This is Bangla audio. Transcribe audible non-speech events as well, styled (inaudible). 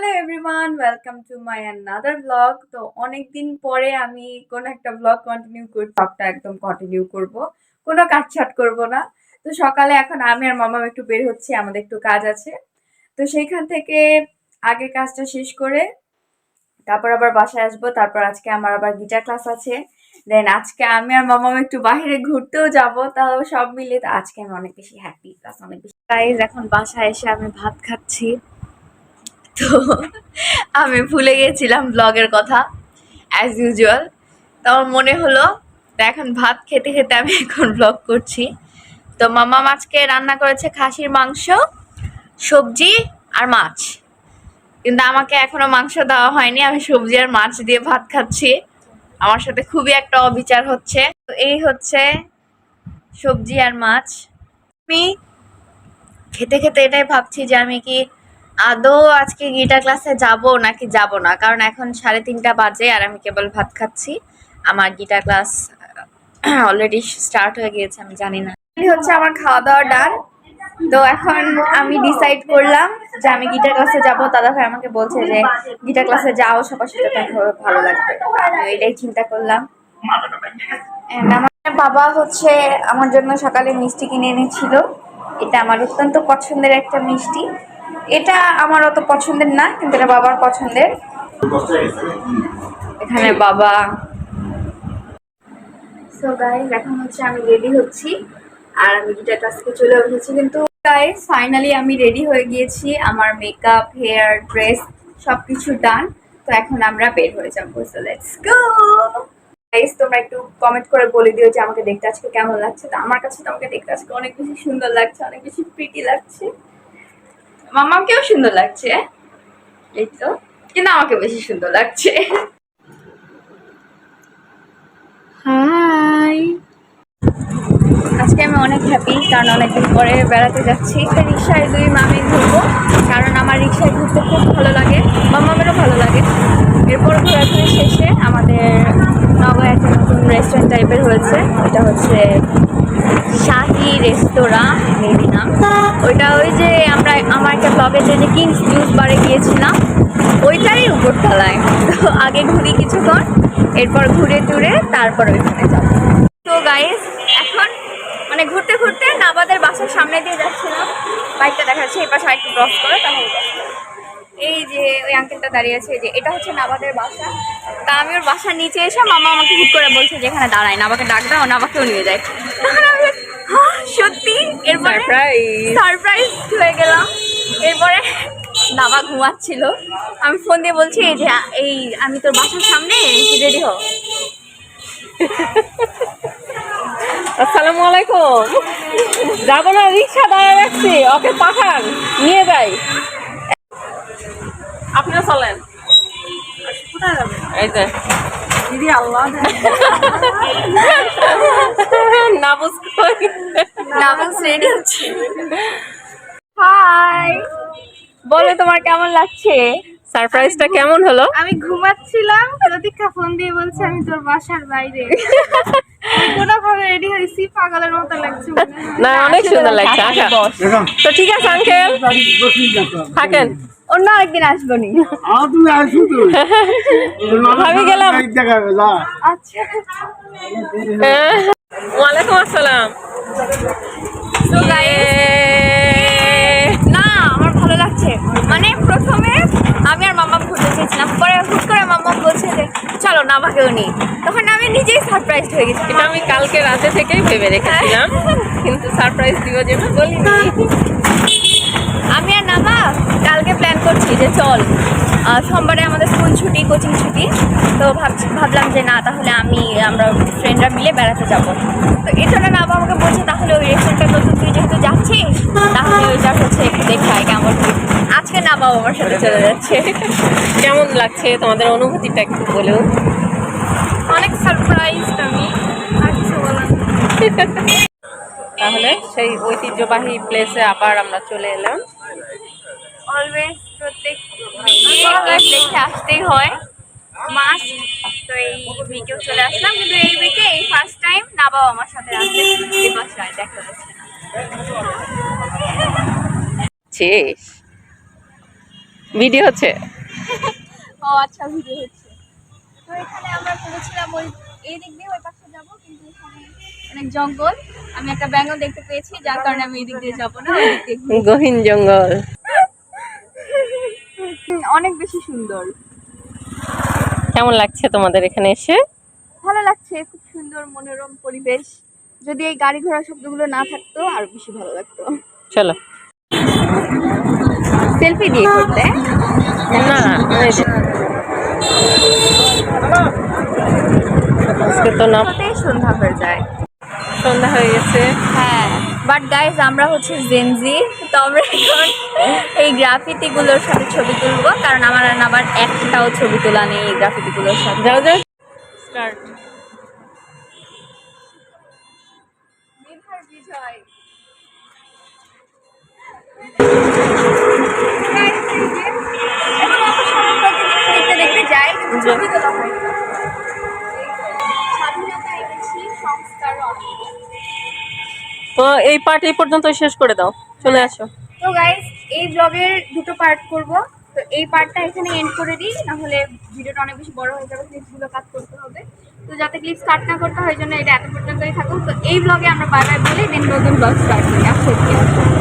Hello everyone welcome to my another blog তো অনেকদিন পরে আমি কোন একটা ব্লগ কন্টিনিউ করছি ব্লগটা একদম কন্টিনিউ করব। কোনো কাটছাট করব না। তো সকালে এখন আমি আর মামাম একটু বের হচ্ছি, আমাদের একটু কাজ আছে। তো সেইখান থেকে আগে কাজটা শেষ করে তারপর আবার বাসায় আসব। তারপর আজকে আমার আবার গিটার ক্লাস আছে। দেন আজকে আমি আর মামাম একটু বাইরে ঘুরতেও যাব। তাও সব মিলে তো আজকে আমি অনেক বেশি হ্যাপি প্লাস অনেক বেশি এখন বাসায় এসে আমি ভাত খাচ্ছি। তো আমি ভুলে গেছিলাম ব্লগের কথা অ্যাজ ইউজুয়াল তো আমার মনে হলো এখন ভাত খেতে খেতে আমি এখন ব্লগ করছি। তো মামা মাছকে রান্না করেছে খাসির মাংস, সবজি আর মাছ। কিন্তু আমাকে এখনও মাংস দেওয়া হয়নি, আমি সবজি আর মাছ দিয়ে ভাত খাচ্ছি। আমার সাথে খুবই একটা অবিচার হচ্ছে। তো এই হচ্ছে সবজি আর মাছ। আমি খেতে খেতে এটাই ভাবছি যে আমি কি আদৌ আজকে গিটার ক্লাসে যাব নাকি যাব না? কারণ এখন সাড়ে তিনটা বাজে আর আমি কেবল ভাত খাচ্ছি। আমার গিটার ক্লাস অলরেডি স্টার্ট হয়ে গিয়েছে, আমি জানি না। হচ্ছে আমার খাওয়া দাওয়া ডান। তো এখন আমি ডিসাইড করলাম যে আমি গিটার ক্লাসে যাব। দাদা ভাই আমাকে বলছে যে, গিটার ক্লাসে যাও, সবার সাথে দেখা ভালো লাগবে। আমি এটাই চিন্তা করলাম। আমার বাবা হচ্ছে আমার জন্য সকালে মিষ্টি কিনে এনেছিল। এটা আমার অত্যন্ত পছন্দের একটা মিষ্টি। এটা আমার অত পছন্দের না, কিন্তু এটা বাবার পছন্দের। এখানে বাবা। সো গাইস এখন হচ্ছে আমি রেডি হচ্ছি। আর আমি গিটার ক্লাসকে চলে এসেছি কিন্তু গাইস ফাইনালি আমি রেডি হয়ে গিয়েছি। আমার মেকআপ হেয়ার ড্রেস সব কিছু ডান তো এখন আমরা বের হয়ে যাব। সো লেটস গো গাইস তোমরা একটু কমেন্ট করে বলে দিও যে আমাকে দেখতে আজকে কেমন লাগছে। তো আমার কাছে তো আমাকে দেখতে আজকে অনেক বেশি সুন্দর লাগছে, অনেক বেশি প্রিটি লাগছে। মামাকেও সুন্দর লাগছে। এই তো। কিন্তু আমাকে বেশি সুন্দর লাগছে। হাই। আজকে আমি অনেক হ্যাপি কারণ অনেকদিন পরে বেড়াতে যাচ্ছি। তো রিক্সায় দুই মামি ঘুরবো কারণ আমার রিক্সায় ঘুরতে খুব ভালো লাগে মামামেরও ভালো লাগে। এরপর ঘোরাঘুরি শেষে আমাদের নগয় একটা নতুন রেস্টুরেন্ট টাইপের হয়েছে। এটা হচ্ছে শাহি রেস্তোরাঁ মেবি নাম ওইটা ওই যে ব্লগে যে কিংস জুস বারে গিয়েছিলাম ওইটারই উপরতলায়। তো আগে ঘুরি কিছুক্ষণ এরপর ঘুরে টুরে তারপর ওইখানে যাব। তো গাইস এখন মানে ঘুরতে ঘুরতে নাবাদের বাসার সামনে দিয়ে যাচ্ছিলাম। বাইকটা দেখা যাচ্ছে এই পাশে একটু ক্রস করে তাহলে এই যে ওই আঙ্কেলটা দাঁড়িয়ে আছে যে এটা হচ্ছে নাবাদের বাসা। তা আমি ওর বাসার নিচে এসে মামা আমাকে হুট করে বলছে যে এখানে দাঁড়ায় নাবাকে ডাক দাও নাবাকেও নিয়ে যায়। তখন আমি "হ্যাঁ, সত্যি? এরপরে সারপ্রাইজ হয়ে গেলাম। এরপরে নাবা ঘুমাচ্ছিল। আমি ফোন দিয়ে বলছি এই যে এই আমি তোর বাসার সামনে রেডি হও আসসালামু আলাইকুম। যাব না রিক্সা দাঁড়া রাখছি ওকে পাঠান নিয়ে যাই। আপনিও চলেন। এই যে। দিদি আল্লাহ নাবুজ কই? রেডি হচ্ছে। হাই বলো তোমার কেমন লাগছে? সারপ্রাইজটা কেমন হলো? আমি ঘুমাচ্ছিলাম প্রতীক্ষা ফোন দিয়ে বলছে আমি তোর বাসার বাইরে। কোনোভাবে রেডি হয়েছি পাগলের মতো লাগছে না অনেক সুন্দর লাগছে আচ্ছা তো ঠিক আছে আঙ্কেল। থাকেন। অন্য একদিন আসব নি। তুমি আসো তো। (laughs) ভাবি গেলাম। আচ্ছা। হ্যাঁ। ওয়ালাইকুম আসসালাম। লাগছে মানে প্রথমে আমি আর মাম্মা ঘুরতে চেয়েছিলাম পরে হুট করে মাম্মা বলছে যে চলো না আমাকেও নেই। তখন আমি নিজেই সারপ্রাইজ হয়ে গেছি। এটা আমি কালকে রাতে থেকেই ভেবে রেখেছিলাম। (laughs) কিন্তু সারপ্রাইজ দিব যে বলি আমি আর নামা কালকে প্ল্যান করছি যে চল। সোমবারে আমাদের স্কুল ছুটি কোচিং ছুটি। তো ভাবছি ভাবলাম যে না তাহলে আমি আমরা ফ্রেন্ডরা মিলে বেড়াতে যাব। তো এছাড়া নাবা আমাকে বলছে তাহলে ওই রেস্টুরেন্টটা নতুন তুই যেহেতু যাচ্ছিস তাহলে ওইটা হচ্ছে একটু দেখায় কেমন। আজকে বাবা আমার সাথে চলে যাচ্ছে। কেমন লাগছে তোমাদের অনুভূতিটা একটু বলেও অনেক সারপ্রাইজ আমি আর কিছু বলার তাহলে সেই ঐতিহ্যবাহী প্লেসে আবার আমরা চলে এলাম। অলওয়েজ প্রত্যেক প্লেসে আসতেই হয়। মাস তো এই উইকেও চলে আসলাম। কিন্তু এই উইকে এই ফার্স্ট টাইম নাবাও আমার সাথে এই বাসায় দেখা যাচ্ছে না। শেষ ভিডিও হচ্ছে? (laughs) ও আচ্ছা ভিডিও হচ্ছে। তো এখানে আমরা ভেবেছিলাম ওই এই দিক দিয়ে ওই পাশে যাব কিন্তু এখানে অনেক জঙ্গল। আমি একটা ব্যাঙও দেখতে পেয়েছি যার কারণে আমি এই দিক দিয়ে যাব না। গহীন জঙ্গল। অনেক বেশি সুন্দর। কেমন লাগছে তোমাদের এখানে এসে? ভালো লাগছে খুব সুন্দর মনোরম পরিবেশ। যদি এই গাড়ি ঘোড়া শব্দগুলো না থাকতো আরও বেশি ভালো লাগতো। চলো। সেলফি দিয়ে করতে। না আজকে তো না সন্ধ্যা হয়ে যায়। সন্ধ্যা হয়ে গেছে। হ্যাঁ। বাট গাইজ আমরা হচ্ছে জেনজি তো আমরা এখন এই গ্রাফিতি গুলোর সাথে ছবি তুলবো কারণ আমার আবার একটাও ছবি তোলা নেই এই গ্রাফিতি গুলোর সাথে। যাও যাও। স্টার্ট দেখতে দেখতে যাই ছবি তোলা তো এই পার্ট এই পর্যন্ত শেষ করে দাও। চলে আসো। তো গাইস এই ব্লগের দুটো পার্ট করব। তো এই পার্টটা এখানে এন্ড করে দিই, নাহলে ভিডিওটা অনেক বেশি বড় হয়ে যাবে ক্লিপসগুলো কাট করতে হবে। তো যাতে ক্লিপস কাট না করতে হয় জন্য এটা এত পর্যন্তই থাকুক। তো এই ব্লগে আমরা বাই বলি দেন নতুন ব্লগ স্টার্ট করি।